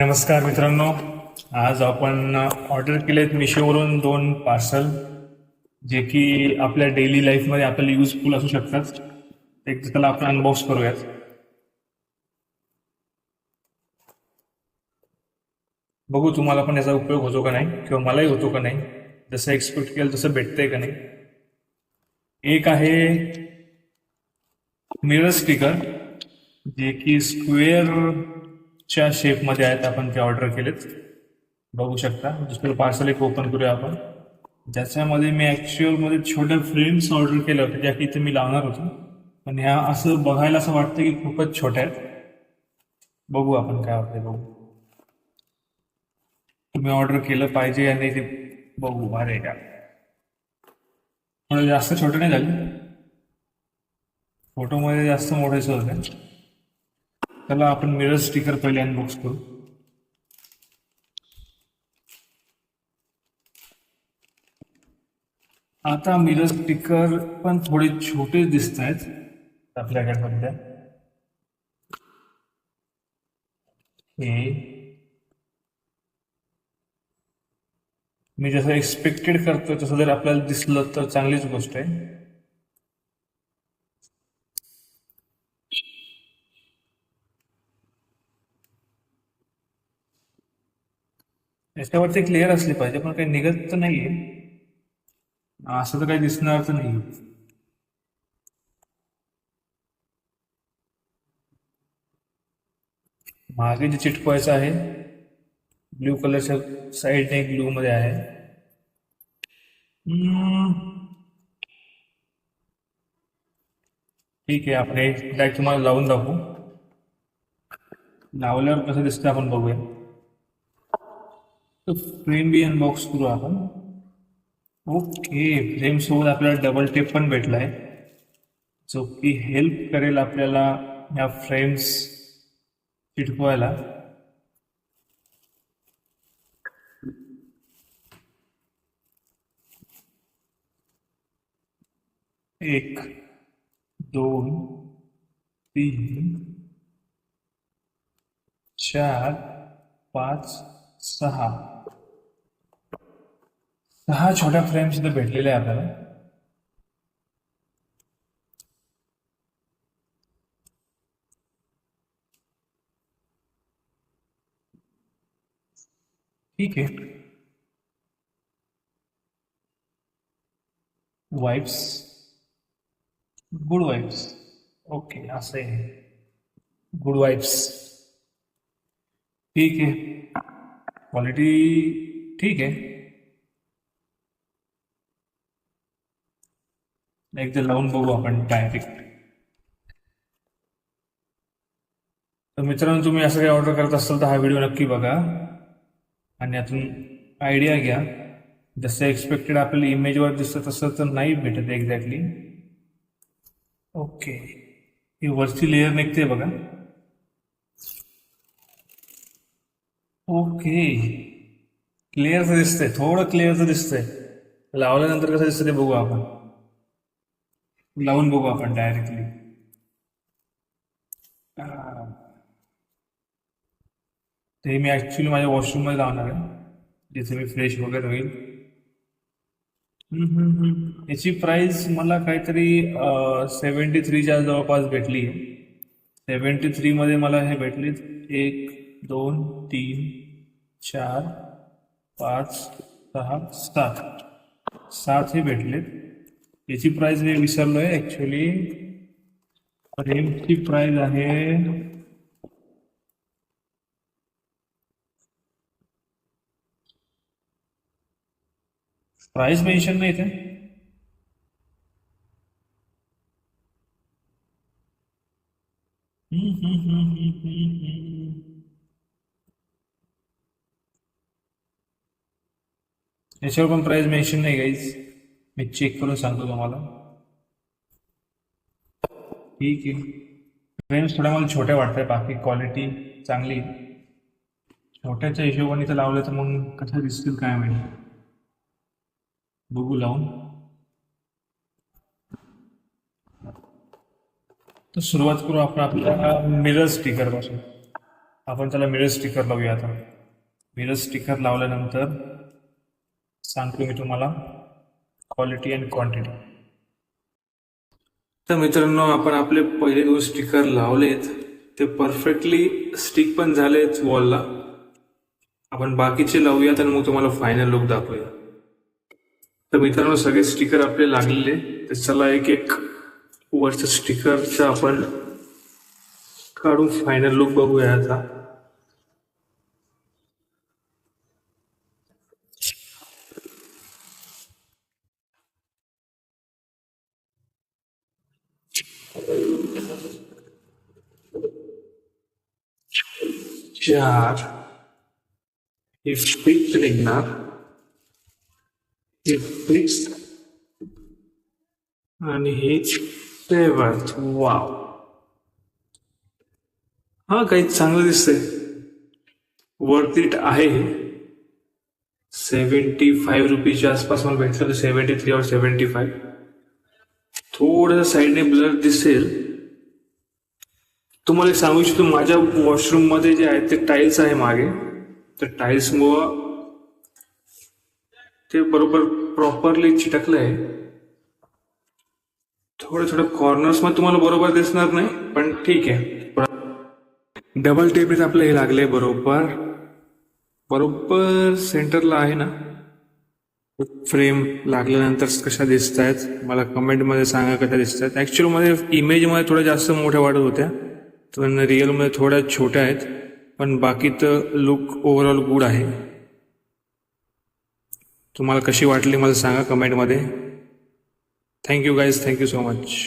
नमस्कार मित्रांनो. आज आपण ऑर्डर केलेत मिशोवरून दोन पार्सल जे की आपल्या डेली लाईफमध्ये आपल्याला युजफुल असू शकतात. एक त्याला आपण अनबॉक्स करूयात. बघू तुम्हाला पण याचा उपयोग होतो का नाही किंवा मलाही होतो का नाही जसं एक्सपेक्ट केलं तसं भेटतंय का नाही. एक आहे मिरर स्टिकर जे की स्क्वेअर च्या शेपमध्ये आहेत आपण ते ऑर्डर केलेत. बघू शकता. दुसरं पार्सल एक ओपन करूया आपण. ज्याच्यामध्ये मी ॲक्च्युअलमध्ये छोट्या फ्रेम्स ऑर्डर केल्या होत्या ज्या की इथे मी लावणार होतो. पण ह्या असं बघायला असं वाटतं की खूपच छोट्या आहेत. बघू आपण काय होते बघू. तुम्ही ऑर्डर केलं पाहिजे आणि ते बघू अरे का? मला जास्त छोटे नाही झाले. फोटोमध्ये जास्त मोठेच होते त्याला आपण मिरर स्टिकर पहिले अनबॉक्स करू. आता मिरर स्टिकर पण थोडे छोटे दिसत आहेत आपल्याकडे सध्या हे. मी जसं एक्सपेक्टेड करतोय तसं जर आपल्याला दिसलं तर चांगलीच गोष्ट आहे. याच्यावरती क्लिअर असली पाहिजे पण काही निघत तर नाहीये. असं तर काही दिसणार तर नाही मागे जे चिटकवायचं आहे ब्ल्यू कलरच्या साईडने ब्ल्यू मध्ये आहे. ठीक आहे आपण एक डायरेक्ट तुम्हाला लावून दाखवू. लावल्यावर कसं दिसतं आपण बघूया. तर फ्रेम बी अनबॉक्स करू आपण. ओके फ्रेम सोबत आपल्याला डबल टेप पण भेटलाय. जो की हेल्प करेल आपल्याला या फ्रेम्स चिटकवायला. एक दोन तीन चार पाच सहा. सहा छोट्या फ्रेम्स इथे भेटलेल्या आहे आपल्याला. ठीक आहे. वाईब्स गुड वाईब्स ओके असं आहे. गुड वाईब्स ठीक आहे. क्वालिटी ठीक आहे. एकदा लावून बघू आपण डायरेक्ट तर मित्रांनो तुम्ही असं काही ऑर्डर करत असाल तर हा व्हिडिओ नक्की बघा. आणि यातून आयडिया घ्या. जसं एक्सपेक्टेड आपल्याला इमेजवर दिसतं तसं तर नाही भेटत एक्झॅक्टली ओके ही वरची लेअर निघते बघा. ओके क्लिअर दिसतंय. थोडं क्लिअरचं दिसतंय. लावल्यानंतर कसं दिसतं ते बघू आपण. लावून बघू आपण डायरेक्टली ते मी ऍक्च्युली माझ्या वॉशरूममध्ये लावणार आहे. जिथे मी फ्रेश वगैरे होईल. याची प्राइस मला काहीतरी सेवन्टी थ्रीच्या जवळपास भेटली आहे. सेवन्टी थ्रीमध्ये मला हे भेटले एक दोन तीन चार पाच सहा सात. सात हे भेटलेत. याची प्राइस मी विसरलोय ऍक्च्युली फ्रेमची प्राइस आहे. प्राइस मेन्शन नाही इथे. याच्यावर पण प्राइस मेन्शन नाही गाईज मी चेक करून सांगतो तुम्हाला. ठीक आहे. फ्रेम्स थोड्या मला छोट्या वाटतात बाकी क्वालिटी चांगली. छोट्याच्या हिशोबाने तर लावलं तर मग कसं दिसतील काय माहिती. बघू लावून. तर सुरुवात करू आपण आपल्या मिरर स्टिकरपासून. आपण त्याला मिरर स्टिकर लावूया आता. मिरर स्टिकर लावल्यानंतर सांगतो मी तुम्हाला. क्वालिटी अँड क्वांटिटी तर मित्रांनो आपण आपले पहिले दोन स्टिकर लावलेत. ते परफेक्टली स्टिक पण झालेत वॉलला आपण बाकीचे लावूयात आणि मग तुम्हाला फायनल लुक दाखवूया. तर मित्रांनो सगळे स्टिकर आपले लागलेले. तर चला एक एक वरचं स्टिकरचं आपण काढून फायनल लुक बघूया आता. चार हे फिक्स निघणार हे फिक्स आणि हे सेवन वाव हा काही चांगलं दिसतंय वर्थ इट आहे सेवन्टी फाईव्ह रुपीजच्या आसपास मला भेटलं सेवन्टी थ्री और सेवन्टी फाईव्ह थोडस साईडने ब्लर दिसेल. तुम्हाला सांगू इच्छितो माझ्या वॉशरूममध्ये जे आहे ते टाईल्स आहे मागे. तर टाईल्स मुळे ते बरोबर प्रॉपरली चिटकलंय. थोडे थोडे कॉर्नर्समध्ये तुम्हाला बरोबर दिसणार नाही पण ठीक आहे. डबल टेप आपलं हे लागले बरोबर. बरोबर सेंटरला आहे ना? फ्रेम लागल्यानंतर कशा दिसत आहेत मला कमेंटमध्ये सांगा कशा दिसत आहेत ॲक्च्युअलमध्ये इमेजमध्ये थोड्या जास्त मोठ्या वाटत होत्या पण रिअलमध्ये थोड्या छोट्या आहेत. पण बाकी तर लुक ओव्हरऑल गुड आहे. तुम्हाला कशी वाटली मला सांगा कमेंटमध्ये thank you guys thank you so much